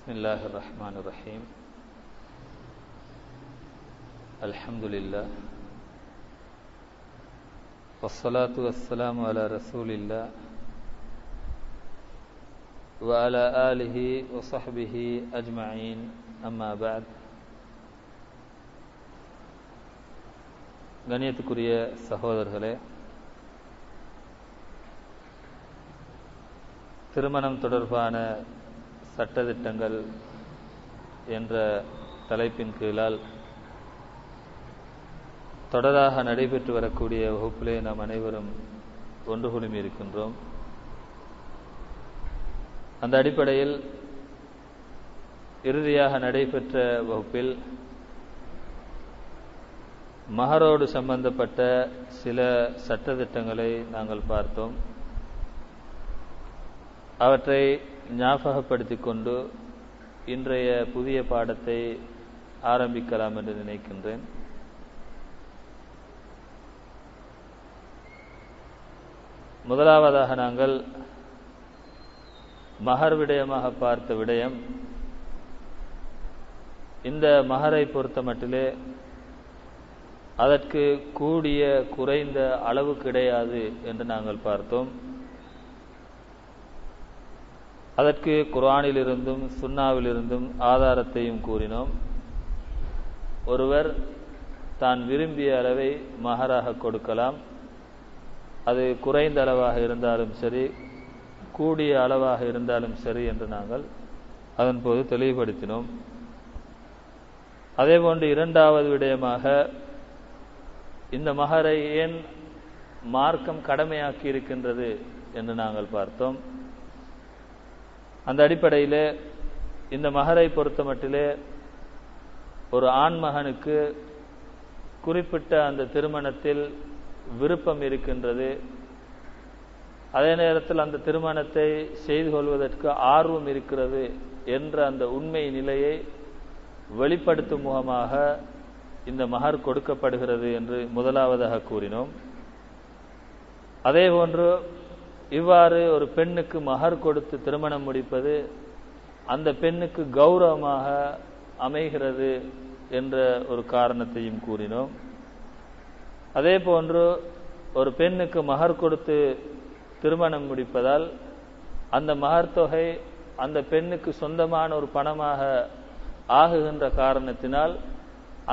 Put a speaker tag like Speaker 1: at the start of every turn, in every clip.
Speaker 1: بسم الله الرحمن الرحيم الحمد لله والصلاة والسلام على رسول الله وعلى آله وصحبه أجمعين أما بعد கண்ணியத்துக்குரிய சகோதரர்களே திருமணம் தொடர்பான சட்டதிட்டங்கள் என்ற தலைப்பின் கீழால் தொடராக நடைபெற்று வரக்கூடிய வகுப்பிலே நாம் அனைவரும் ஒன்று குழுமி இருக்கின்றோம். அந்த அடிப்படையில் இறுதியாக நடைபெற்ற வகுப்பில் மகரோடு சம்பந்தப்பட்ட சில சட்டத்திட்டங்களை நாங்கள் பார்த்தோம். அவற்றை ஞாபகப்படுத்தி கொண்டு இன்றைய புதிய பாடத்தை ஆரம்பிக்கலாம் என்று நினைக்கின்றேன். முதலாவதாக நாங்கள் மகர் விடயமாக பார்த்த விடயம் இந்த மகரை பொறுத்த மட்டிலே அதற்கு கூடிய குறைந்த அளவு கிடையாது என்று நாங்கள் பார்த்தோம். அதற்கு குரானிலிருந்தும் சுன்னாவிலிருந்தும் ஆதாரத்தையும் கூறினோம். ஒருவர் தான் விரும்பிய அளவை மகராக கொடுக்கலாம். அது குறைந்த அளவாக இருந்தாலும் சரி கூடிய அளவாக இருந்தாலும் சரி என்று நாங்கள் அதன் போது தெளிவுபடுத்தினோம். அதேபோன்று இரண்டாவது விடயமாக இந்த மகரை ஏன் மார்க்கம் கடமையாக்கி இருக்கின்றது என்று நாங்கள் பார்த்தோம். அந்த அடிப்படையிலே இந்த மகரை பொறுத்த மட்டிலே ஒரு ஆண் மகனுக்கு குறிப்பிட்ட அந்த திருமணத்தில் விருப்பம் இருக்கின்றது. அதே நேரத்தில் அந்த திருமணத்தை செய்து கொள்வதற்கு ஆர்வம் இருக்கிறது என்ற அந்த உண்மை நிலையை வெளிப்படுத்தும் முகமாக இந்த மகர் கொடுக்கப்படுகிறது என்று முதலாவதாக கூறினோம். அதே போன்று இவ்வாறு ஒரு பெண்ணுக்கு மகர் கொடுத்து திருமணம் முடிப்பது அந்த பெண்ணுக்கு கௌரவமாக அமைகிறது என்ற ஒரு காரணத்தையும் கூறினோம். அதே போன்று ஒரு பெண்ணுக்கு மகர் கொடுத்து திருமணம் முடிப்பதால் அந்த மகர் தொகை அந்த பெண்ணுக்கு சொந்தமான ஒரு பணமாக ஆகுகின்ற காரணத்தினால்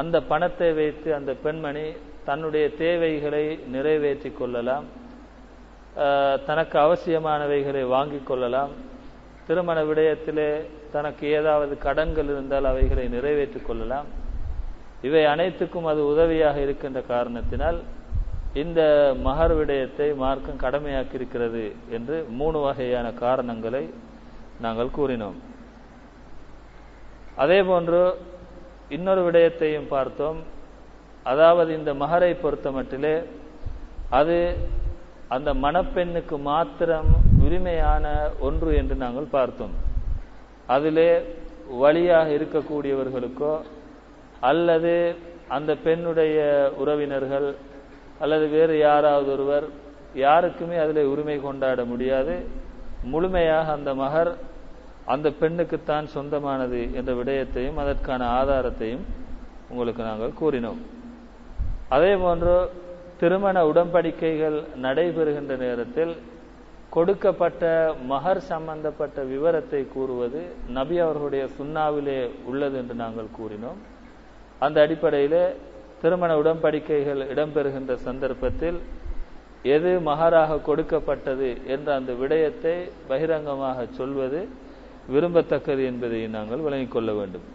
Speaker 1: அந்த பணத்தை வைத்து அந்த பெண்மணி தன்னுடைய தேவைகளை நிறைவேற்றி கொள்ளலாம். தனக்கு அவசியமானவைகளை வாங்கிக் கொள்ளலாம். திருமண விடயத்திலே தனக்கு ஏதாவது கடன்கள் இருந்தால் அவைகளை நிறைவேற்றிக் கொள்ளலாம். இவை அனைத்துக்கும் அது உதவியாக இருக்கின்ற காரணத்தினால் இந்த மகர் விடயத்தை மார்க்கம் கடமையாக்கி இருக்கிறது என்று மூணு வகையான காரணங்களை நாங்கள் கூறினோம். அதே போன்று இன்னொரு விடயத்தையும் பார்த்தோம். அதாவது இந்த மகரை பொறுத்த மட்டிலே அது அந்த மணப்பெண்ணுக்கு மாத்திரம் உரிமையான ஒன்று என்று நாங்கள் பார்த்தோம். அதிலே வழியாக இருக்கக்கூடியவர்களுக்கோ அல்லது அந்த பெண்ணுடைய உறவினர்கள் அல்லது வேறு யாராவது ஒருவர் யாருக்குமே அதில் உரிமை கொண்டாட முடியாது. முழுமையாக அந்த மகர் அந்த பெண்ணுக்குத்தான் சொந்தமானது என்ற விடயத்தையும் அதற்கான ஆதாரத்தையும் உங்களுக்கு நாங்கள் கூறினோம். அதே போன்று திருமண உடன்படிக்கைகள் நடைபெறுகின்ற நேரத்தில் கொடுக்கப்பட்ட மகர் சம்பந்தப்பட்ட விவரத்தை கூறுவது நபி அவர்களுடைய சுண்ணாவிலே உள்ளது என்று நாங்கள் கூறினோம். அந்த அடிப்படையில் திருமண உடன்படிக்கைகள் இடம்பெறுகின்ற சந்தர்ப்பத்தில் எது மகராக கொடுக்கப்பட்டது என்ற அந்த விடயத்தை பகிரங்கமாக சொல்வது விரும்பத்தக்கது என்பதை நாங்கள் விளங்கிக் கொள்ள வேண்டும்.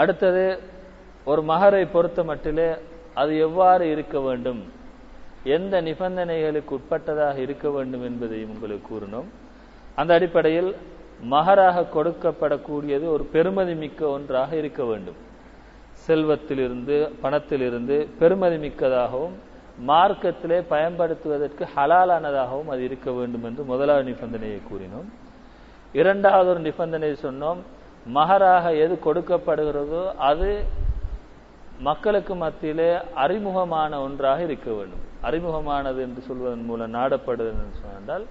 Speaker 1: அடுத்தது ஒரு மகரை பொறுத்த மட்டிலே அது எவ்வாறு இருக்க வேண்டும்? எந்த நிபந்தனைகளுக்கு உட்பட்டதாக இருக்க வேண்டும் என்பதையும் உங்களுக்கு கூறினோம் அந்த அடிப்படையில் மகராக கொடுக்கப்படக்கூடியது ஒரு பெருமதி மிக்க ஒன்றாக இருக்க வேண்டும். செல்வத்திலிருந்து பணத்திலிருந்து பெருமதி மிக்கதாகவும் மார்க்கத்திலே பயன்படுத்துவதற்கு ஹலாலானதாகவும் அது இருக்க வேண்டும் என்று முதலாவது நிபந்தனையை கூறினோம். இரண்டாவது ஒரு நிபந்தனை சொன்னோம். மகராக எது கொடுக்கப்படுகிறதோ அது மக்களுக்கு மத்தியிலே அறிமுகமான ஒன்றாக இருக்க வேண்டும். அறிமுகமானது என்று சொல்வதன் மூலம் நாடப்படுவது என்று சொன்னால்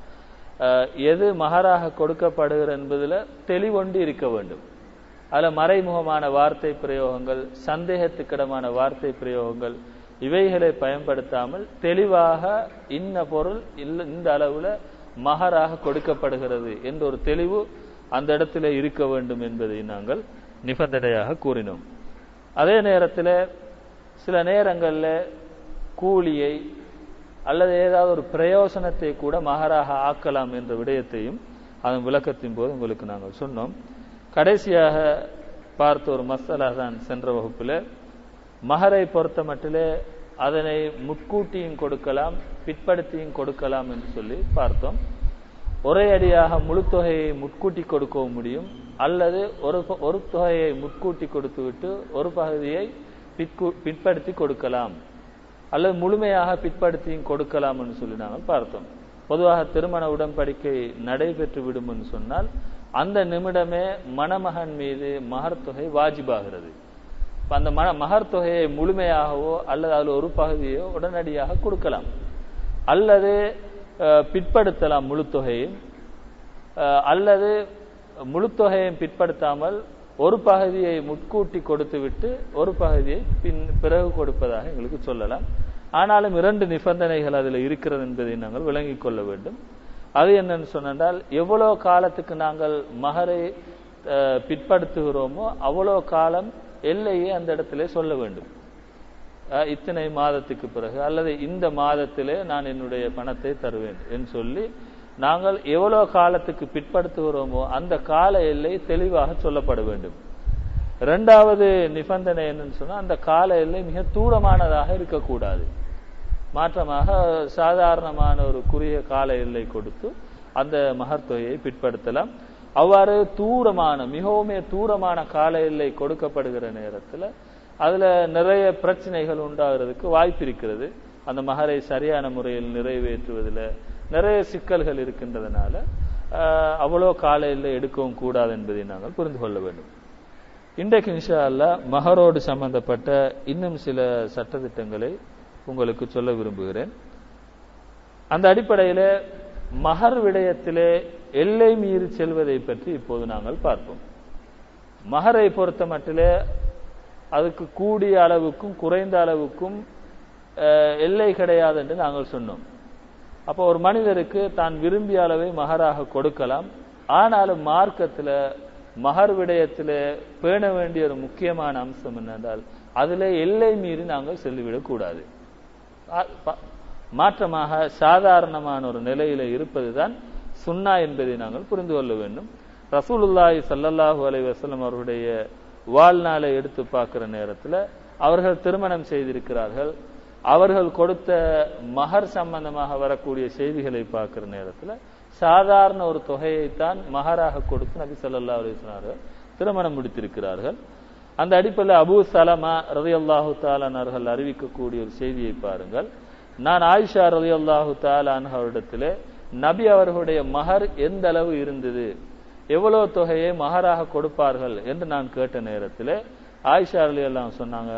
Speaker 1: எது மகராக கொடுக்கப்படுகிறது என்பதில் தெளிவொண்டு இருக்க வேண்டும். அதில் மறைமுகமான வார்த்தை பிரயோகங்கள் சந்தேகத்துக்கிடமான வார்த்தை பிரயோகங்கள் இவைகளை பயன்படுத்தாமல் தெளிவாக இன்ன பொருள் இல்லை இந்த அளவில் மகராக கொடுக்கப்படுகிறது என்ற ஒரு தெளிவு அந்த இடத்துல இருக்க வேண்டும் என்பதை நாங்கள் நிபந்தனையாக கூறினோம். அதே நேரத்தில் சில நேரங்களில் கூலியை அல்லது ஏதாவது ஒரு பிரயோசனத்தை கூட மகராக ஆக்கலாம் என்ற விடயத்தையும் அதன் விளக்கத்தின் போது உங்களுக்கு நாங்கள் சொன்னோம். கடைசியாக பார்த்த ஒரு மசாலா தான் சென்ற வகுப்பில். மகரை பொறுத்த மட்டிலே அதனை முட்கூட்டியும் கொடுக்கலாம் பிற்படுத்தியும் கொடுக்கலாம் என்று சொல்லி பார்த்தோம். ஒரே அடியாக முழு தொகையை முட்கூட்டி கொடுக்கவும் முடியும். அல்லது ஒரு ஒரு தொகையை முட்கூட்டி கொடுத்துவிட்டு ஒரு பகுதியை பிற்கு பிற்படுத்தி கொடுக்கலாம். அல்லது முழுமையாக பிற்படுத்தியும் கொடுக்கலாம் என்று சொல்லி நாங்கள் பார்த்தோம். பொதுவாக திருமண உடன்படிக்கை நடைபெற்று விடும்னு என்று சொன்னால் அந்த நிமிடமே மணமகன் மீது மகர் தொகை வாஜிபாகிறது. அந்த மன மகர் தொகையை முழுமையாகவோ அல்லது அதில் ஒரு பகுதியோ உடனடியாக கொடுக்கலாம். அல்லது பிற்படுத்தலாம் முழு தொகையும் அல்லது முழு பிற்படுத்தாமல் ஒரு பகுதியை முட்கூட்டி கொடுத்துவிட்டு ஒரு பகுதியை பின் பிறகு கொடுப்பதாக எங்களுக்கு சொல்லலாம். ஆனாலும் இரண்டு நிபந்தனைகள் அதில் இருக்கிறது என்பதை நாங்கள் விளங்கிக் கொள்ள வேண்டும். அது என்னன்னு சொன்னால் எவ்வளோ காலத்துக்கு நாங்கள் மகரை பிற்படுத்துகிறோமோ அவ்வளோ காலம் எல்லையை அந்த இடத்திலே சொல்ல வேண்டும். இத்தனை மாதத்துக்கு பிறகு அல்லது இந்த மாதத்திலே நான் என்னுடைய பணத்தை தருவேன் என்று சொல்லி நாங்கள் எவ்வளவு காலத்துக்கு பிற்படுத்துகிறோமோ அந்த கால எல்லை தெளிவாக சொல்லப்பட வேண்டும். இரண்டாவது நிபந்தனை என்னன்னு சொன்னா அந்த கால எல்லை மிக தூரமானதாக இருக்கக்கூடாது. மாற்றமாக சாதாரணமான ஒரு குறுகிய கால எல்லை கொடுத்து அந்த மகர் தொகையை பிற்படுத்தலாம். அவ்வாறு தூரமான மிகவுமே தூரமான கால எல்லை கொடுக்கப்படுகிற நேரத்தில் அதுல நிறைய பிரச்சனைகள் உண்டாகிறதுக்கு வாய்ப்பு இருக்கிறது. அந்த மகரை சரியான முறையில் நிறைவேற்றுவதில் நிறைய சிக்கல்கள் இருக்கின்றதுனால அவ்வளோ காலையில் எடுக்கவும் கூடாது என்பதை நாங்கள் புரிந்து கொள்ள வேண்டும். இன்றைக்கு இன்ஷா அல்லாஹ் மகரோடு சம்பந்தப்பட்ட இன்னும் சில சட்டதிட்டங்களை உங்களுக்கு சொல்ல விரும்புகிறேன். அந்த அடிப்படையில் மகர் விடயத்திலே எல்லை மீறி செல்வதை பற்றி இப்போது நாங்கள் பார்ப்போம். மகரை பொறுத்த மட்டிலே அதுக்கு கூடிய அளவுக்கும் குறைந்த அளவுக்கும் எல்லை கிடையாது என்று நாங்கள் சொன்னோம். அப்போ ஒரு மனிதருக்கு தான் விரும்பிய அளவை மகராக கொடுக்கலாம். ஆனாலும் மார்க்கத்துல மகர் விடயத்தில் பேண வேண்டிய ஒரு முக்கியமான அம்சம் என்னென்றால் அதுல எல்லை மீறி நாங்கள் செல்லிவிடக்கூடாது மாற்றமாக சாதாரணமான ஒரு நிலையில இருப்பதுதான் சுன்னா என்பதை நாங்கள் புரிந்து கொள்ள வேண்டும். ரசூலுல்லாஹி சல்லல்லாஹு அலை வசலம் அவருடைய வாழ்நாளை எடுத்து பார்க்கிற நேரத்தில் அவர்கள் திருமணம் செய்திருக்கிறார்கள். அவர்கள் கொடுத்த மகர் சம்பந்தமாக வரக்கூடிய செய்திகளை பார்க்கிற நேரத்தில் சாதாரண ஒரு தொகையைத்தான் மகராக கொடுத்து நபி ஸல்லல்லாஹு அலைஹி திருமணம் முடித்திருக்கிறார்கள். அந்த அடிப்படையில் அபு சலமா ரலியல்லாஹு அல்லாஹு அவர்கள் அறிவிக்கக்கூடிய ஒரு செய்தியை பாருங்கள். நான் ஆயிஷா ரலியல்லாஹு தாலான் அவரிடத்திலே நபி அவர்களுடைய மகர் எந்த அளவு இருந்தது எவ்வளவு தொகையை மகராக கொடுப்பார்கள் என்று நான் கேட்ட நேரத்தில் ஆயிஷா எல்லாம் சொன்னாங்க.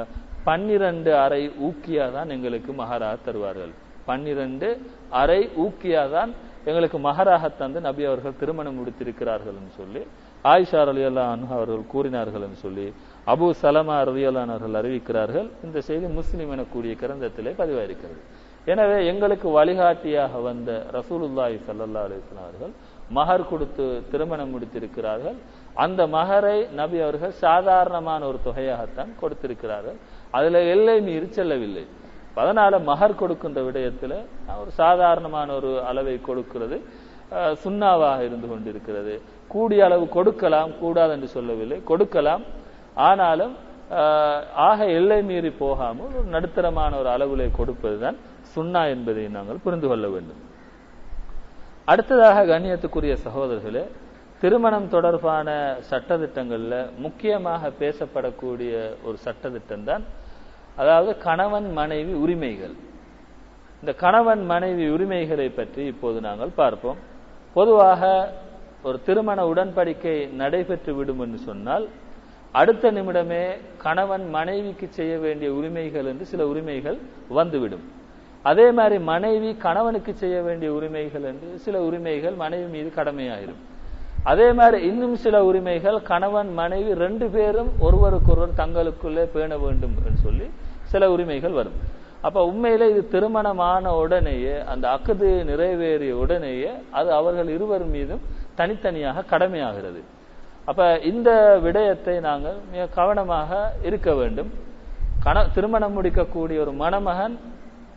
Speaker 1: பன்னிரண்டு அறை ஊக்கியாதான் எங்களுக்கு மகராக தருவார்கள். பன்னிரண்டு அறை ஊக்கியாதான் எங்களுக்கு மகராக தந்து நபி அவர்கள் திருமணம் முடித்திருக்கிறார்கள் என்று சொல்லி ஆயிஷா ரலியல்லாஹு அவர்கள் கூறினார்கள் என்று சொல்லி அபு சலமா ரலியல்லாஹு அவர்கள் அறிவிக்கிறார்கள். இந்த செய்தி முஸ்லிம் எனக்கூடிய கிரந்தத்திலே பதிவாயிருக்கிறது. எனவே எங்களுக்கு வழிகாட்டியாக வந்த ரசூலுல்லாஹி ஸல்லல்லாஹு அலிஸ்லாம் அவர்கள் மகர் கொடுத்து திருமணம் முடித்திருக்கிறார்கள். அந்த மகரை நபி அவர்கள் சாதாரணமான ஒரு தொகையாகத்தான் கொடுத்திருக்கிறார்கள். அதுல எல்லை மீறி செல்லவில்லை. அதனால மகர் கொடுக்கின்ற விடயத்துல ஒரு சாதாரணமான ஒரு அளவை கொடுக்கிறது. அஹ், சுண்ணாவாக இருந்து கொண்டிருக்கிறது. கூடிய அளவு கொடுக்கலாம் கூடாது என்று சொல்லவில்லை. கொடுக்கலாம். ஆனாலும் ஆக எல்லை மீறி போகாமல் ஒரு நடுத்தரமான ஒரு அளவிலே கொடுப்பதுதான் சுண்ணா என்பதை நாங்கள் புரிந்து கொள்ள வேண்டும். அடுத்ததாக கண்ணியத்துக்குரிய சகோதரர்களே திருமணம் தொடர்பான சட்டதிட்டங்கள்ல முக்கியமாக பேசப்படக்கூடிய ஒரு சட்டதிட்டம் தான் அதாவது கணவன் மனைவி உரிமைகள். இந்த கணவன் மனைவி உரிமைகளை பற்றி இப்போது நாங்கள் பார்ப்போம். பொதுவாக ஒரு திருமண உடன்படிக்கை நடைபெற்று விடும் என்று சொன்னால் அடுத்த நிமிடமே கணவன் மனைவிக்கு செய்ய வேண்டிய உரிமைகள் என்று சில உரிமைகள் வந்துவிடும். அதே மாதிரி மனைவி கணவனுக்கு செய்ய வேண்டிய உரிமைகள் என்று சில உரிமைகள் மனைவி மீது கடமையாயிரும். அதே மாதிரி இன்னும் சில உரிமைகள் கணவன் மனைவி ரெண்டு பேரும் ஒருவருக்கொருவர் தங்களுக்குள்ளே பேண வேண்டும் என்று சொல்லி சில உரிமைகள் வரும். அப்ப உண்மையில இது திருமணமான உடனேயே அந்த அக்குது நிறைவேறிய உடனேயே அது அவர்கள் இருவர் மீதும் தனித்தனியாக கடமையாகிறது. அப்ப இந்த விடயத்தை நாங்கள் மிக கவனமாக இருக்க வேண்டும். கண திருமணம் முடிக்கக்கூடிய ஒரு மணமகன்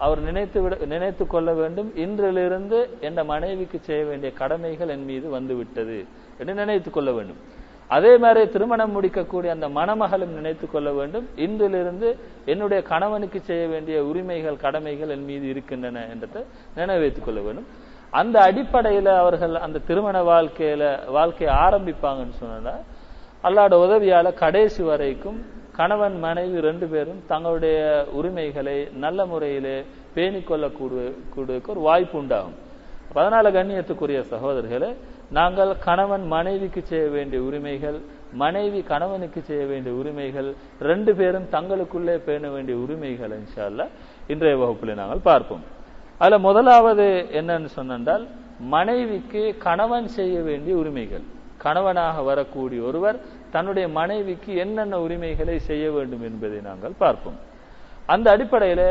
Speaker 1: அவர் நினைத்து விட நினைத்து கொள்ள வேண்டும். இன்றிலிருந்து என் மனைவிக்கு செய்ய வேண்டிய கடமைகள் என் மீது வந்துவிட்டது என்று நினைத்து கொள்ள வேண்டும். அதே மாதிரி திருமணம் முடிக்கக்கூடிய அந்த மணமகளும் நினைத்து கொள்ள வேண்டும். இன்றிலிருந்து என்னுடைய கணவனுக்கு செய்ய வேண்டிய உரிமைகள் கடமைகள் என் மீது இருக்கின்றன என்றதை நினைவைத்துக் கொள்ள வேண்டும். அந்த அடிப்படையில அவர்கள் அந்த திருமண வாழ்க்கையில வாழ்க்கையை ஆரம்பிப்பாங்கன்னு சொன்னா அல்லாட உதவியால கடைசி வரைக்கும் கணவன் மனைவி ரெண்டு பேரும் தங்களுடைய உரிமைகளை நல்ல முறையிலே பேணிக் கொள்ளக்கூடிய ஒரு வாய்ப்பு உண்டாகும். அதனால கண்ணியத்துக்குரிய சகோதரர்களே நாங்கள் கணவன் மனைவிக்கு செய்ய வேண்டிய உரிமைகள் மனைவி கணவனுக்கு செய்ய வேண்டிய உரிமைகள் ரெண்டு பேரும் தங்களுக்குள்ளே பேண வேண்டிய உரிமைகள் இன்ஷால்ல இன்றைய வகுப்பில் நாங்கள் பார்ப்போம். அதில் முதலாவது என்னன்னு சொன்னால் மனைவிக்கு கணவன் செய்ய வேண்டிய உரிமைகள். கணவனாக வரக்கூடிய ஒருவர் தன்னுடைய மனைவிக்கு என்னென்ன உரிமைகளை செய்ய வேண்டும் என்பதை நாங்கள் பார்ப்போம். அந்த அடிப்படையில்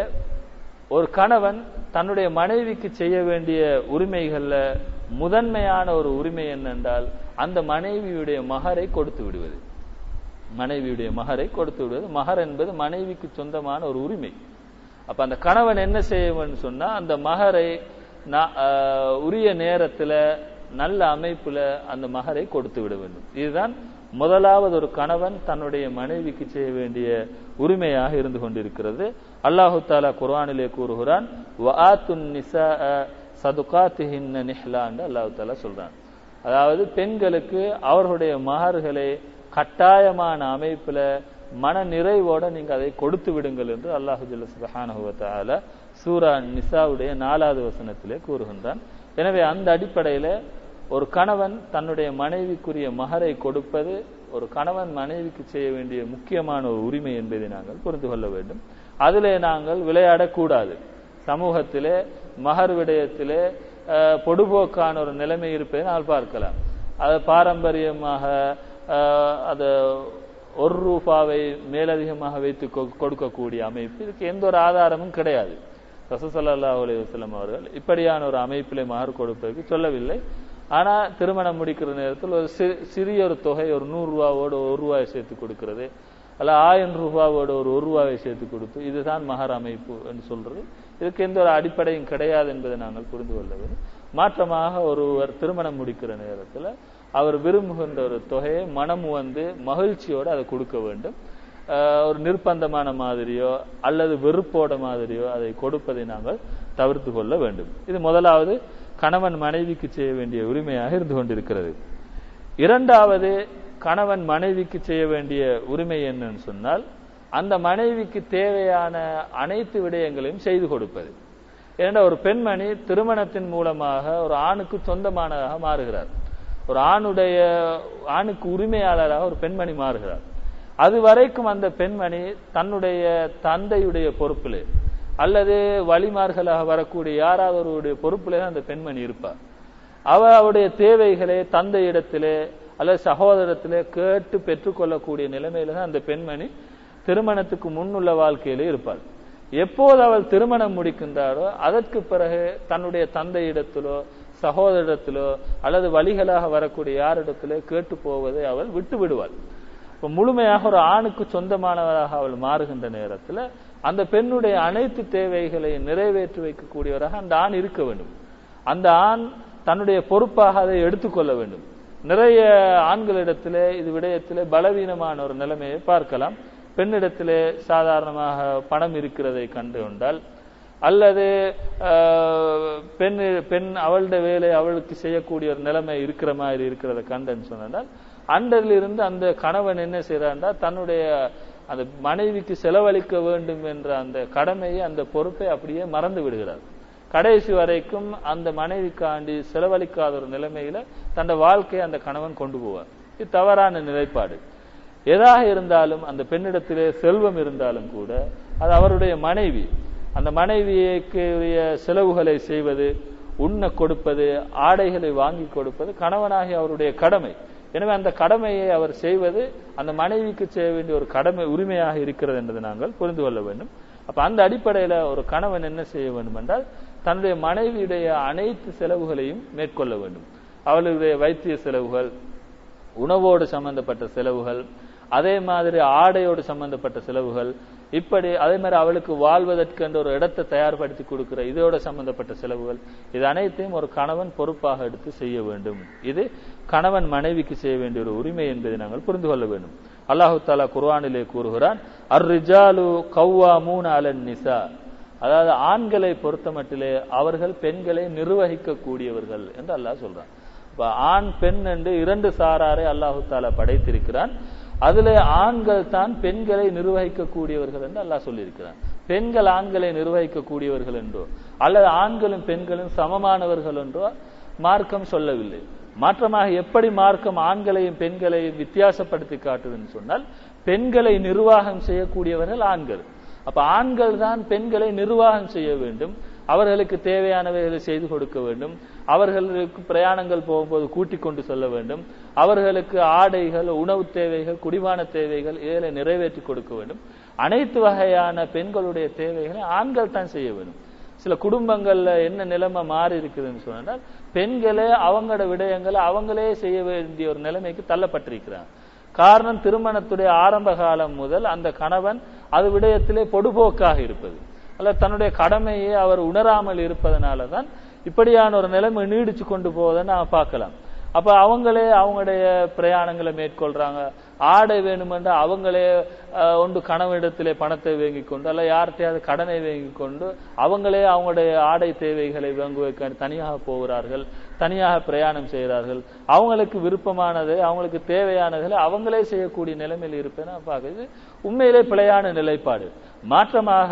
Speaker 1: ஒரு கணவன் தன்னுடைய மனைவிக்கு செய்ய வேண்டிய உரிமைகளில் முதன்மையான ஒரு உரிமை என்னென்றால் அந்த மனைவியுடைய மகரை கொடுத்து விடுவது. மனைவியுடைய மகரை கொடுத்து விடுவது. மகர் என்பது மனைவிக்கு சொந்தமான ஒரு உரிமை. அப்ப அந்த கணவன் என்ன செய்வன் சொன்னா அந்த மகரை உரிய நேரத்துல நல்ல அமைப்புல அந்த மகரை கொடுத்து விட வேண்டும். இதுதான் முதலாவது ஒரு கணவன் தன்னுடைய மனைவிக்கு செய்ய வேண்டிய உரிமையாக இருந்து கொண்டிருக்கிறது. அல்லாஹு தாலா குர்ஆனிலே கூறுகிறான் சதுகாத்திஹின்ன நிஹ்லான்னு அல்லாஹு தாலா சொல்றான். அதாவது பெண்களுக்கு அவர்களுடைய மகர்களை கட்டாயமான அமைப்புல மன நிறைவோட நீங்க அதை கொடுத்து விடுங்கள் என்று அல்லாஹு சுபஹானுவத்தால சூரா நிசாவுடைய நாலாவது வசனத்திலே கூறுகின்றான். எனவே அந்த அடிப்படையில ஒரு கணவன் தன்னுடைய மனைவிக்குரிய மகரை கொடுப்பது ஒரு கணவன் மனைவிக்கு செய்ய வேண்டிய முக்கியமான ஒரு உரிமை என்பதை நாங்கள் புரிந்து கொள்ள வேண்டும். அதிலே நாங்கள் விளையாடக்கூடாது. சமூகத்திலே மகர் விடயத்திலே பொடுபோக்கான ஒரு நிலைமை இருப்பதை நாங்கள் பார்க்கலாம். அது பாரம்பரியமாக அது ஒரு ரூபாவை மேலதிகமாக வைத்து கொடுக்கக்கூடிய அமைப்பு. இதுக்கு எந்த ஒரு ஆதாரமும் கிடையாது. ரசசல்லா அலையுஸ்லம் அவர்கள் இப்படியான ஒரு அமைப்பிலே மகர் கொடுப்பதற்கு சொல்லவில்லை. ஆனா திருமணம் முடிக்கிற நேரத்தில் ஒரு சிறிய ஒரு தொகை ஒரு நூறுரூவாவோடு ஒரு ரூபாயை சேர்த்து கொடுக்கிறது. அல்ல ஆயிரம் ரூபாவோட ஒரு ஒரு ரூபாவை சேர்த்து கொடுத்து இதுதான் மகர் அமைப்பு என்று சொல்றது. இதுக்கு எந்த ஒரு அடிப்படையும் கிடையாது என்பதை நாங்கள் புரிந்து கொள்ள வேண்டும். மாற்றமாக ஒருவர் திருமணம் முடிக்கிற நேரத்தில் அவர் விரும்புகின்ற ஒரு தொகையை மனம் வந்து மகிழ்ச்சியோடு அதை கொடுக்க வேண்டும். ஒரு நிர்பந்தமான மாதிரியோ அல்லது வெறுப்போட மாதிரியோ அதை கொடுப்பதை நாங்கள் தவிர்த்து கொள்ள வேண்டும். இது முதலாவது கணவன் மனைவிக்கு செய்ய வேண்டிய உரிமையாக இருந்து கொண்டிருக்கிறது. இரண்டாவது கணவன் மனைவிக்கு செய்ய வேண்டிய உரிமை என்னன்னு சொன்னால் அந்த மனைவிக்கு தேவையான அனைத்து விடயங்களையும் செய்து கொடுப்பது. ஏன்னா ஒரு பெண்மணி திருமணத்தின் மூலமாக ஒரு ஆணுக்கு சொந்தமானதாக மாறுகிறார். ஒரு ஆணுடைய ஆணுக்கு உரிமையாளராக ஒரு பெண்மணி மாறுகிறார். அது வரைக்கும் அந்த பெண்மணி தன்னுடைய தந்தையுடைய பொறுப்பில் அல்லது வழிமார்களாக வரக்கூடிய யாராவது ஒருவருடைய பொறுப்பில் அந்த பெண்மணி இருப்பார். அவ அவருடைய தேவைகளை தந்தையிடத்திலே அல்லது சகோதரத்திலே கேட்டு பெற்றுக்கொள்ளக்கூடிய நிலைமையில தான் அந்த பெண்மணி திருமணத்துக்கு முன்னுள்ள வாழ்க்கையிலே இருப்பாள். எப்போது அவள் திருமணம் முடிக்கின்றாரோ அதற்கு பிறகு தன்னுடைய தந்தையிடத்திலோ சகோதரிடத்திலோ அல்லது வழிகளாக வரக்கூடிய யாரிடத்திலோ கேட்டு போவதை அவள் விட்டு விடுவாள். இப்ப முழுமையாக ஒரு ஆணுக்கு சொந்தமானவராக அவள் மாறுகின்ற நேரத்தில் அந்த பெண்ணுடைய அனைத்து தேவைகளை நிறைவேற்றி வைக்கக்கூடியவராக அந்த ஆண் இருக்க வேண்டும். அந்த ஆண் தன்னுடைய பொறுப்பாக அதை எடுத்துக்கொள்ள வேண்டும். நிறைய ஆண்களிடத்திலே இது விடயத்திலே பலவீனமான ஒரு நிலைமையை பார்க்கலாம். பெண்ணிடத்திலே சாதாரணமாக பணம் இருக்கிறதை கண்டு கொண்டால் அல்லது பெண் பெண் அவளுடைய வேலை அவளுக்கு செய்யக்கூடிய ஒரு நிலைமை இருக்கிற மாதிரி இருக்கிறத கண்டுன்னு சொன்னால் அண்டரிலிருந்து அந்த கணவன் என்ன செய்யறான்டா தன்னுடைய அந்த மனைவிக்கு செலவழிக்க வேண்டும் என்ற அந்த கடமையை அந்த பொறுப்பை அப்படியே மறந்து விடுகிறார். கடைசி வரைக்கும் அந்த மனைவிக்காண்டி செலவழிக்காத ஒரு நிலைமையில தன் வாழ்க்கையை அந்த கணவன் கொண்டு போவார். இது தவறான நிலைப்பாடு. எதாக இருந்தாலும் அந்த பெண்ணிடத்திலே செல்வம் இருந்தாலும் கூட அது அவருடைய மனைவி. அந்த மனைவிக்கு உரிய செலவுகளை செய்வது உண்ண கொடுப்பது ஆடைகளை வாங்கி கொடுப்பது கணவனாகி அவருடைய கடமை. எனவே அந்த கடமையை அவர் செய்வது அந்த மனைவிக்கு செய்ய வேண்டிய ஒரு கடமை உரிமையாக இருக்கிறது என்பதை நாங்கள் புரிந்து கொள்ள வேண்டும். அப்ப அந்த அடிப்படையில ஒரு கணவன் என்ன செய்ய வேண்டும் என்றால் தன்னுடைய மனைவியுடைய அனைத்து செலவுகளையும் மேற்கொள்ள வேண்டும். அவளுடைய வைத்திய செலவுகள் உணவோடு சம்பந்தப்பட்ட செலவுகள் அதே மாதிரி ஆடையோடு சம்பந்தப்பட்ட செலவுகள் இப்படி அதே மாதிரி அவளுக்கு வாழ்வதற்கு என்ற ஒரு இடத்தை தயார்படுத்தி கொடுக்கிற இதோட சம்பந்தப்பட்ட செலவுகள் இது அனைத்தையும் ஒரு கணவன் பொறுப்பாக எடுத்து செய்ய வேண்டும். இது கணவன் மனைவிக்கு செய்ய வேண்டிய ஒரு உரிமை என்பதை நாங்கள் புரிந்து கொள்ள வேண்டும். அல்லாஹு தாலா குர்வானிலே கூறுகிறான் அர் ரிஜாலு கவ்வா மூன் அலன் நிசா. அதாவது ஆண்களை பொறுத்த மட்டிலே அவர்கள் பெண்களை நிர்வகிக்க கூடியவர்கள் என்று அல்லாஹ் சொல்றான். ஆண் பெண் என்று இரண்டு சாராரை அல்லாஹு தாலா படைத்திருக்கிறான். அதுல ஆண்கள் தான் பெண்களை நிர்வகிக்கக்கூடியவர்கள் என்று அல்லாஹ் சொல்லியிருக்கிறான். பெண்கள் ஆண்களை நிர்வகிக்கக்கூடியவர்கள் என்றோ அல்லது ஆண்களும் பெண்களும் சமமானவர்கள் என்றோ மார்க்கம் சொல்லவில்லை. மாற்றமாக எப்படி மார்க்கம் ஆண்களையும் பெண்களையும் வித்தியாசப்படுத்தி காட்டுதுன்னு சொன்னால் பெண்களை நிர்வாகம் செய்யக்கூடியவர்கள் ஆண்கள். அப்ப ஆண்கள் தான் பெண்களை நிர்வாகம் செய்ய வேண்டும். அவர்களுக்கு தேவையானவைகளை செய்து கொடுக்க வேண்டும். அவர்களுக்கு பிரயாணங்கள் போகும்போது கூட்டிக் கொண்டு செல்ல வேண்டும். அவர்களுக்கு ஆடைகள் உணவு தேவைகள் குடிவான தேவைகள் இதில் நிறைவேற்றி கொடுக்க வேண்டும். அனைத்து வகையான பெண்களுடைய தேவைகளை ஆண்கள் தான் செய்ய வேண்டும். சில குடும்பங்கள்ல என்ன நிலைமை மாறி இருக்குதுன்னு சொன்னால் பெண்களே அவங்களோட விடயங்களை அவங்களே செய்ய வேண்டிய ஒரு நிலைமைக்கு தள்ளப்பட்டிருக்கிறாங்க. காரணம் திருமணத்துடைய ஆரம்ப காலம் முதல் அந்த கணவன் அது விடயத்திலே பொடுபோக்காக இருப்பது. அல்ல தன்னுடைய கடமையை அவர் உணராமல் இருப்பதனால தான் இப்படியான ஒரு நிலைமை நீடிச்சு கொண்டு போவதை நாம் பார்க்கலாம். அப்ப அவங்களே அவங்களுடைய பிரயாணங்களை மேற்கொள்றாங்க. ஆடை வேணுமென்றால் அவங்களே ஒன்று கணவனிடத்திலே பணத்தை வாங்கி கொண்டு அல்ல யார்கிட்டையாவது கடனை வாங்கி கொண்டு அவங்களே அவங்களுடைய ஆடை தேவைகளை வாங்குவதற்கு தனியாக போகிறார்கள் தனியாக பிரயாணம் செய்கிறார்கள். அவங்களுக்கு விருப்பமானது அவங்களுக்கு தேவையானதை அவங்களே செய்யக்கூடிய நிலைமையில் இருப்பேன். பார்க்குது உண்மையிலே பிழையான நிலைப்பாடு. மாற்றமாக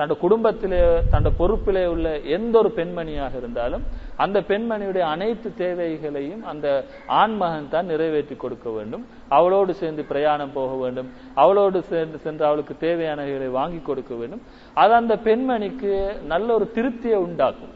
Speaker 1: தன் குடும்பத்திலே தன் பொறுப்பிலே உள்ள எந்த ஒரு பெண்மணியாக இருந்தாலும் அந்த பெண்மணியுடைய அனைத்து தேவைகளையும் அந்த ஆண்மகன் தான் நிறைவேற்றி கொடுக்க வேண்டும். அவளோடு சேர்ந்து பிரயாணம் போக வேண்டும். அவளோடு சேர்ந்து சென்று அவளுக்கு தேவையானவைகளை வாங்கி கொடுக்க வேண்டும். அது அந்த பெண்மணிக்கு நல்ல ஒரு திருப்தியை உண்டாக்கும்.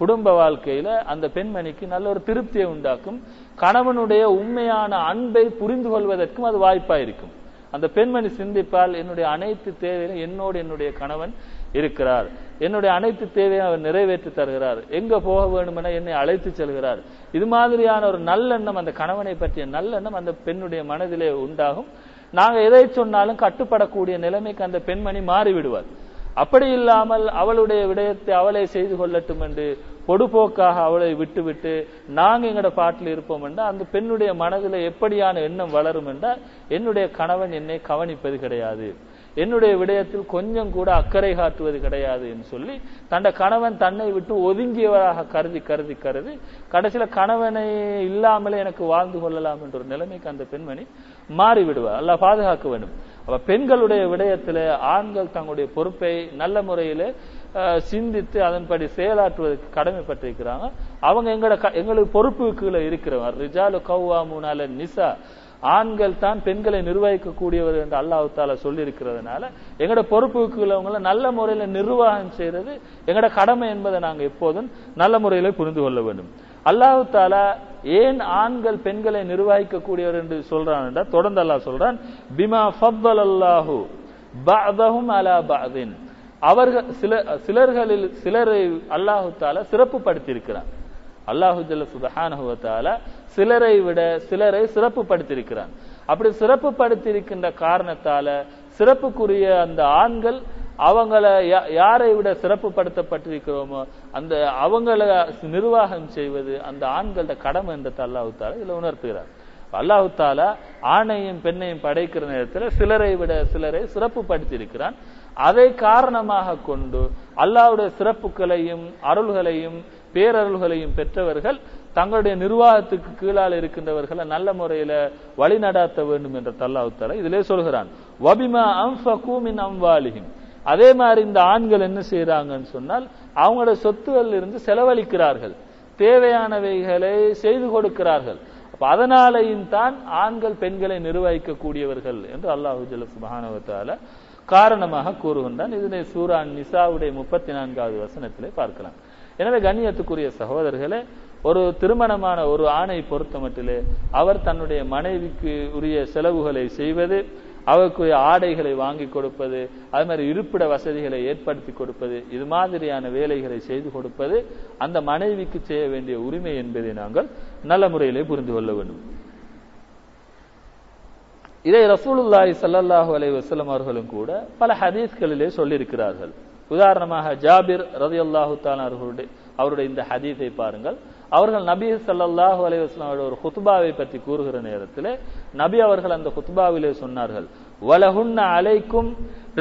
Speaker 1: குடும்ப வாழ்க்கையில அந்த பெண்மணிக்கு நல்ல ஒரு திருப்தியை உண்டாக்கும். கணவனுடைய உண்மையான அன்பை புரிந்து கொள்வதற்கும் அது வாய்ப்பா இருக்கும் அந்த பெண்மணி சிந்திப்பால் என்னுடைய அனைத்து தேவையிலும் என்னோடு என்னுடைய கணவன் இருக்கிறார். என்னுடைய அனைத்து தேவையும் அவர் நிறைவேற்றி தருகிறார். எங்க போக வேண்டுமென என்னை அழைத்து செல்கிறார். இது மாதிரியான ஒரு நல்லெண்ணம் அந்த கணவனை பற்றிய நல்லெண்ணம் அந்த பெண்ணுடைய மனதிலே உண்டாகும். நாங்க எதை சொன்னாலும் கட்டுப்படக்கூடிய நிலைமைக்கு அந்த பெண்மணி மாறிவிடுவார் அப்படி இல்லாமல் அவளுடைய விடயத்தை அவளை செய்து கொள்ளட்டும் என்று பொடுபோக்காக அவளை விட்டுவிட்டு நாங்க எங்கட பாட்டில் இருப்போம் என்றால் அந்த பெண்ணுடைய மனதில் எப்படியான எண்ணம் வளரும் என்றால் என்னுடைய கணவன் என்னை கவனிப்பது கிடையாது. என்னுடைய விடயத்தில் கொஞ்சம் கூட அக்கறை காட்டுவது கிடையாது என்று சொல்லி தன்னை கணவன் தன்னை விட்டு ஒதுங்கியவராக கருதி கருதி கருதி கடைசியில கணவனை இல்லாமலே எனக்கு வாழ்ந்து கொள்ளலாம் என்ற ஒரு நிலைமைக்கு அந்த பெண்மணி மாறிவிடுவார். அல்ல பாதுகாக்க வேண்டும். அப்ப பெண்களுடைய விடயத்தில் ஆண்கள் தங்களுடைய பொறுப்பை நல்ல முறையில் சிந்தித்து அதன்படி செயலாற்றுவதற்கு கடமைப்பட்டிருக்கிறாங்க. அவங்க எங்களோட க- எங்களுக்கு பொறுப்பு கீழே இருக்கிறவங்க ரிஜாலு கௌவாமுனால நிசா. ஆண்கள் தான் பெண்களை நிர்வகிக்கக்கூடியவர் என்று அல்லாஹால சொல்லியிருக்கிறதுனால சொல்லி இருக்கிறதுனால எங்களோட பொறுப்புக்கு உள்ளவங்களை நல்ல முறையில் நிர்வாகம் செய்யறது எங்களோட கடமை என்பதை நாங்கள் எப்போதும் நல்ல முறையில் புரிந்து கொள்ள வேண்டும். அல்லாஹு தாலா ஏன் ஆண்கள் பெண்களை நிர்வகிக்க கூடியவர் என்று சொல்றான் என்றால் தொடர்ந்து அல்லாஹ் சொல்றான் பிமா ஃபத்தல் அல்லாஹு பஅதஹும் அலா பஅதின். அவர்கள் சில சிலர்களில் சிலரை அல்லாஹு தாலா சிறப்பு படுத்தியிருக்கிறான் அல்லாஹு ஜல்ல சுபஹானுவத்தால சிலரை விட சிலரை சிறப்பு படுத்தியிருக்கிறான் அப்படி சிறப்பு படுத்தியிருக்கின்ற காரணத்தால சிறப்புக்குரிய அந்த ஆண்கள் அவங்கள யா- யாரை விட சிறப்பு படுத்தப்பட்டிருக்கிறோமோ அந்த அவங்கள நிர்வாகம் செய்வது அந்த ஆண்களோட கடமை என்ற அல்லாஹுத்தாலா இதில் உணர்த்துகிறார். அல்லாஹுத்தாலா ஆணையும் பெண்ணையும் படைக்கிற நேரத்தில் சிலரை விட சிலரை சிறப்பு படுத்தியிருக்கிறான் அதை காரணமாக கொண்டு அல்லாவுடைய சிறப்புகளையும் அருள்களையும் பேரருள்களையும் பெற்றவர்கள் தங்களுடைய நிர்வாகத்துக்கு கீழால் இருக்கின்றவர்களை நல்ல முறையில வழிநடாத்த வேண்டும் என்ற அல்லாஹ் இதிலே சொல்கிறான். வபிமா அம்ஃபகூமின் அம்வாலிஹிம். அதே மாதிரி இந்த ஆண்கள் என்ன செய்யறாங்கன்னு சொன்னால் அவங்களோட சொத்துகள் இருந்து செலவழிக்கிறார்கள். தேவையானவைகளை செய்து கொடுக்கிறார்கள். அப்ப அதனாலையும் தான் ஆண்கள் பெண்களை நிர்வகிக்கக்கூடியவர்கள் என்று அல்லாஹு ஜல்ல காரணமாக கூறுகின்றான். இதனை சூரா நிசாவுடைய முப்பத்தி நான்காவது வசனத்திலே பார்க்கலாம். எனவே கண்ணியத்துக்குரிய சகோதரர்களே ஒரு திருமணமான ஒரு ஆணை பொறுத்த மட்டிலே அவர் தன்னுடைய மனைவிக்கு உரிய செலவுகளை செய்வது அவருக்குரிய ஆடைகளை வாங்கி கொடுப்பது அது மாதிரி இருப்பிட வசதிகளை ஏற்படுத்தி கொடுப்பது இது மாதிரியான வேலைகளை செய்து கொடுப்பது அந்த மனைவிக்கு செய்ய வேண்டிய உரிமை என்பதை நாங்கள் நல்ல முறையிலே புரிந்து கொள்ள வேண்டும். இதை ரசூலுல்லாஹி சல்லாஹு அலை வசலம் அவர்களும் கூட பல ஹதீஸ்களிலே சொல்லியிருக்கிறார்கள். உதாரணமாக ஜாபிர் ரலியல்லாஹு தஆலா அவர்களுடைய அவருடைய இந்த ஹதீஸை பாருங்கள். அவர்கள் நபி சல்லாஹு அலைஹி ஒரு ஹுத்பாவை பற்றி கூறுகிற நேரத்தில் நபி அவர்கள் அந்த ஹுத்பாவிலே சொன்னார்கள் வலஹுன்ன அலைக்கும்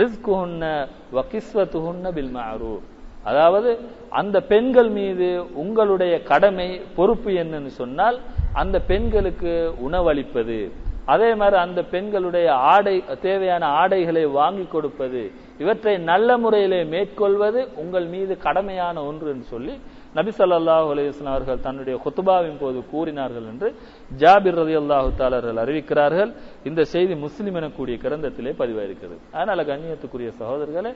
Speaker 1: ரிஸ்குஹுன்ன வ பில் மஅரூஃப் அதாவது அந்த பெண்கள் மீது உங்களுடைய கடமை பொறுப்பு என்னன்னு சொன்னால் அந்த பெண்களுக்கு உணவளிப்பது. அதே மாதிரி அந்த பெண்களுடைய ஆடை தேவையான ஆடைகளை வாங்கி கொடுப்பது. இவற்றை நல்ல முறையிலே மேற்கொள்வது உங்கள் மீது கடமையான ஒன்று என்று சொல்லி நபி சல்லாஹ் அலையுஸ்லாம் அவர்கள் தன்னுடைய குத்துபாவின் போது கூறினார்கள் என்று ஜாபிர் ரலியல்லாஹு தாலர்கள் அறிவிக்கிறார்கள். இந்த செய்தி முஸ்லிம் எனக்கூடிய கிரந்தத்திலே பதிவாயிருக்கிறது. அதனால கண்ணியத்துக்குரிய சகோதரர்களே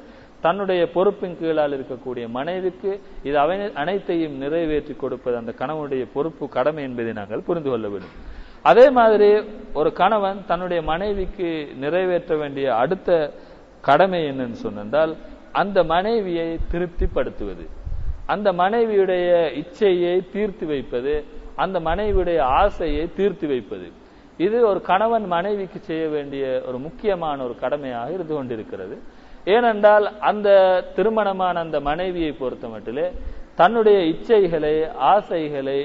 Speaker 1: தன்னுடைய பொறுப்பின் கீழால் இருக்கக்கூடிய மனைவிக்கு இது அவை அனைத்தையும் நிறைவேற்றி கொடுப்பது அந்த கணவனுடைய பொறுப்பு கடமை என்பதை நாங்கள் புரிந்து கொள்ள வேண்டும். அதே மாதிரி ஒரு கணவன் தன்னுடைய மனைவிக்கு நிறைவேற்ற வேண்டிய அடுத்த கடமை என்னன்னு சொன்னால் அந்த மனைவியை திருப்திப்படுத்துவது. அந்த மனைவியுடைய இச்சையை தீர்த்து வைப்பது அந்த மனைவியுடைய ஆசையை தீர்த்து வைப்பது. இது ஒரு கணவன் மனைவிக்கு செய்ய வேண்டிய ஒரு முக்கியமான ஒரு கடமையாக இருந்து கொண்டிருக்கிறது. ஏனென்றால் அந்த திருமணமான அந்த மனைவியை பொறுத்த மட்டிலே தன்னுடைய இச்சைகளை ஆசைகளை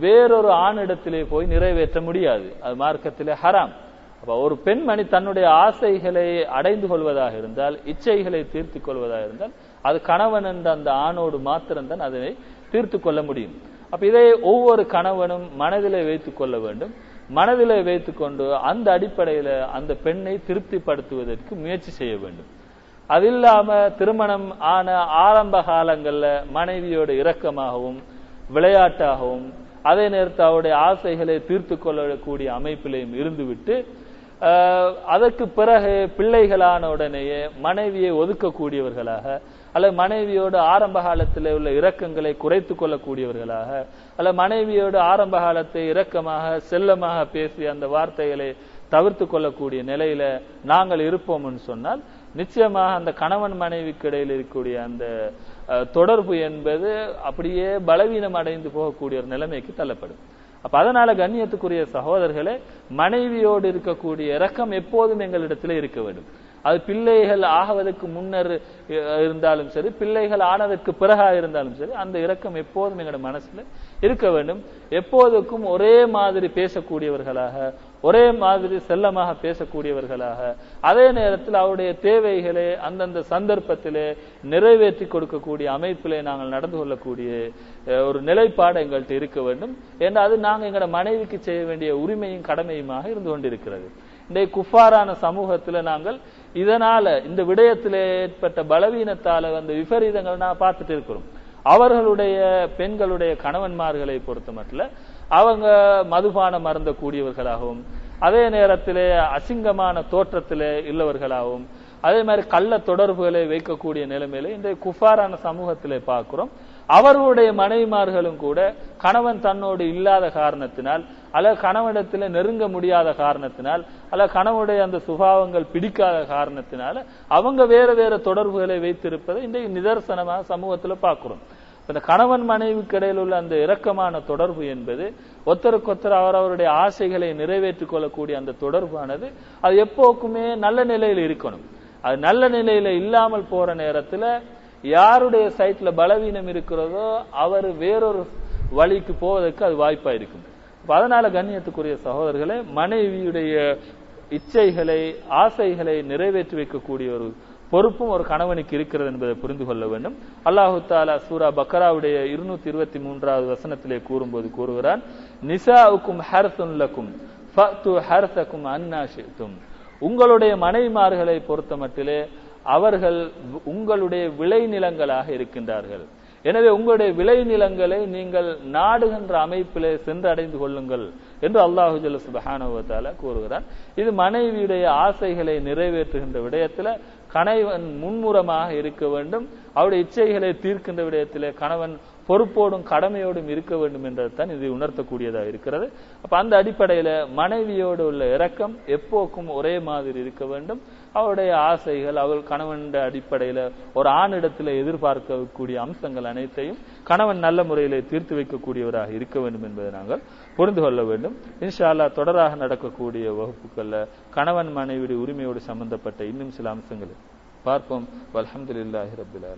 Speaker 1: வேறொரு ஆணிடத்திலே போய் நிறைவேற்ற முடியாது. அது மார்க்கத்திலே ஹராம். அப்ப ஒரு பெண்மணி தன்னுடைய ஆசைகளை அடைந்து கொள்வதாக இருந்தால் இச்சைகளை தீர்த்து கொள்வதாக இருந்தால் அது கணவன் என்ற அந்த ஆணோடு மாத்திரம்தான் அதனை தீர்த்து கொள்ள முடியும். அப்ப இதை ஒவ்வொரு கணவனும் மனதிலே வைத்துக் கொள்ள வேண்டும். மனதிலே வைத்துக்கொண்டு அந்த அடிப்படையில அந்த பெண்ணை திருப்திப்படுத்துவதற்கு முயற்சி செய்ய வேண்டும். அது இல்லாம திருமணம் ஆன ஆரம்ப காலங்கள்ல மனைவியோட இரக்கமாகவும் விளையாட்டாகவும் அதே நேரத்தில் அவருடைய ஆசைகளை தீர்த்து கொள்ளக்கூடிய அமைப்பிலையும் இருந்துவிட்டு அதற்கு பிறகு பிள்ளைகளான உடனேயே மனைவியை ஒதுக்கக்கூடியவர்களாக அல்லது மனைவியோடு ஆரம்ப காலத்தில் உள்ள இரக்கங்களை குறைத்து கொள்ளக்கூடியவர்களாக அல்ல மனைவியோடு ஆரம்ப காலத்தை இரக்கமாக செல்லமாக பேசி அந்த வார்த்தைகளை தவிர்த்து கொள்ளக்கூடிய நிலையில நாங்கள் இருப்போம்னு சொன்னால் நிச்சயமாக அந்த கணவன் மனைவிக்கு இடையில் இருக்கக்கூடிய அந்த தொடர்பு என்பது அப்படியே பலவீனம் அடைந்து போகக்கூடிய ஒரு நிலைமைக்கு தள்ளப்படும். அப்ப அதனால கண்ணியத்துக்குரிய சகோதரர்களே மனைவியோடு இருக்கக்கூடிய இரக்கம் எப்போதும் எங்களிடத்துல இருக்க வேண்டும். அது பிள்ளைகள் ஆகுவதற்கு முன்னர் இருந்தாலும் சரி பிள்ளைகள் ஆனதற்கு பிறகா இருந்தாலும் சரி அந்த இரக்கம் எப்போதும் எங்களோட மனசுல இருக்க வேண்டும். எப்போதுக்கும் ஒரே மாதிரி பேசக்கூடியவர்களாக ஒரே மாதிரி செல்லமாக பேசக்கூடியவர்களாக அதே நேரத்தில் அவருடைய தேவைகளை அந்தந்த சந்தர்ப்பத்திலே நிறைவேற்றி கொடுக்கக்கூடிய அமைப்பிலே நாங்கள் நடந்து கொள்ளக்கூடிய ஒரு நிலைப்பாடு எங்கள்கிட்ட இருக்க வேண்டும். ஏன்னா அது நாங்கள் எங்களோட மனைவிக்கு செய்ய வேண்டிய உரிமையும் கடமையுமாக இருந்து கொண்டிருக்கிறது. இன்றைய குஃபாரான சமூகத்தில் நாங்கள் இதனால இந்த விடயத்தில் ஏற்பட்ட பலவீனத்தால வந்த விபரீதங்கள் நான் பார்த்துட்டு இருக்கிறோம். அவர்களுடைய பெண்களுடைய கணவன்மார்களை பொறுத்த மட்டும் அவங்க மதுபானம் மறந்த கூடியவர்களாகவும் அதே நேரத்திலே அசிங்கமான தோற்றத்திலே உள்ளவர்களாகவும் அதே மாதிரி கள்ள தொடர்புகளை வைக்கக்கூடிய நிலைமையில இந்த குஃபாரான சமூகத்திலே பார்க்கிறோம். அவர்களுடைய மனைவிமார்களும் கூட கணவன் தன்னோடு இல்லாத காரணத்தினால் அல்ல கணவனிடத்தில் நெருங்க முடியாத காரணத்தினால் அல்ல கணவனுடைய அந்த சுபாவங்கள் பிடிக்காத காரணத்தினால அவங்க வேற வேற தொடர்புகளை வைத்திருப்பதை இன்றைக்கு நிதர்சனமாக சமூகத்தில் பார்க்கிறோம். இந்த கணவன் மனைவிக்கு இடையில் உள்ள அந்த இரக்கமான தொடர்பு என்பது ஒருத்தருக்கொத்தர் அவரவருடைய ஆசைகளை நிறைவேற்றிக் கொள்ளக்கூடிய அந்த தொடர்பானது அது எப்போக்குமே நல்ல நிலையில் இருக்கணும். அது நல்ல நிலையில இல்லாமல் போற நேரத்துல யாருடைய சைட்ல பலவீனம் இருக்கிறதோ அவர் வேறொரு வழிக்கு போவதற்கு அது வாய்ப்பா இருக்கும். அதனால கண்ணியத்துக்குரிய சகோதரர்களே மனைவியுடைய இச்சைகளை ஆசைகளை நிறைவேற்றி வைக்கக்கூடிய ஒரு பொறுப்பும் ஒரு கணவனுக்கு இருக்கிறது என்பதை புரிந்து கொள்ள வேண்டும். அல்லாஹு தாலா சூரா பக்கராவுடைய இருநூத்தி இருபத்தி மூன்றாவது வசனத்திலே கூறும்போது கூறுகிறான் நிசாவுக்கும் ஹர்சுல்லக்கும் ஹர்சக்கும் அன்னாஷித்தும் உங்களுடைய மனைவிமார்களை பொறுத்த மட்டிலே அவர்கள் உங்களுடைய விளைநிலங்களாக இருக்கின்றார்கள். எனவே உங்களுடைய விளைநிலங்களை நீங்கள் நாடுகின்ற அமைப்பிலே சென்றடைந்து கொள்ளுங்கள் என்று அல்லாஹு ஜல்ல சுபஹானஹு கூறுகிறான். இது மனைவியுடைய ஆசைகளை நிறைவேற்றுகின்ற விடயத்துல கணவன் முன்முறமாக இருக்க வேண்டும். அவருடைய இச்சைகளை தீர்க்கின்ற விடயத்திலே கணவன் பொறுப்போடும் கடமையோடும் இருக்க வேண்டும் என்றதான் இது உணர்த்தக்கூடியதாக இருக்கிறது. அப்ப அந்த அடிப்படையில மனைவியோடு உள்ள இரக்கம் எப்போக்கும் ஒரே மாதிரி இருக்க வேண்டும். அவருடைய ஆசைகள் அவள் கணவன் அடிப்படையில ஒரு ஆணிடத்தில் எதிர்பார்க்கக்கூடிய அம்சங்கள் அனைத்தையும் கணவன் நல்ல முறையில தீர்த்து வைக்கக்கூடியவராக இருக்க வேண்டும் என்பதை நாங்கள் புரிந்து கொள்ள வேண்டும். இன்ஷால்லா தொடராக நடக்கக்கூடிய வகுப்புகள்ல கணவன் மனைவியுடைய உரிமையோடு சம்பந்தப்பட்ட இன்னும் சில அம்சங்களை பார்ப்போம். அல்ஹம்துலில்லாஹி ரப்பில்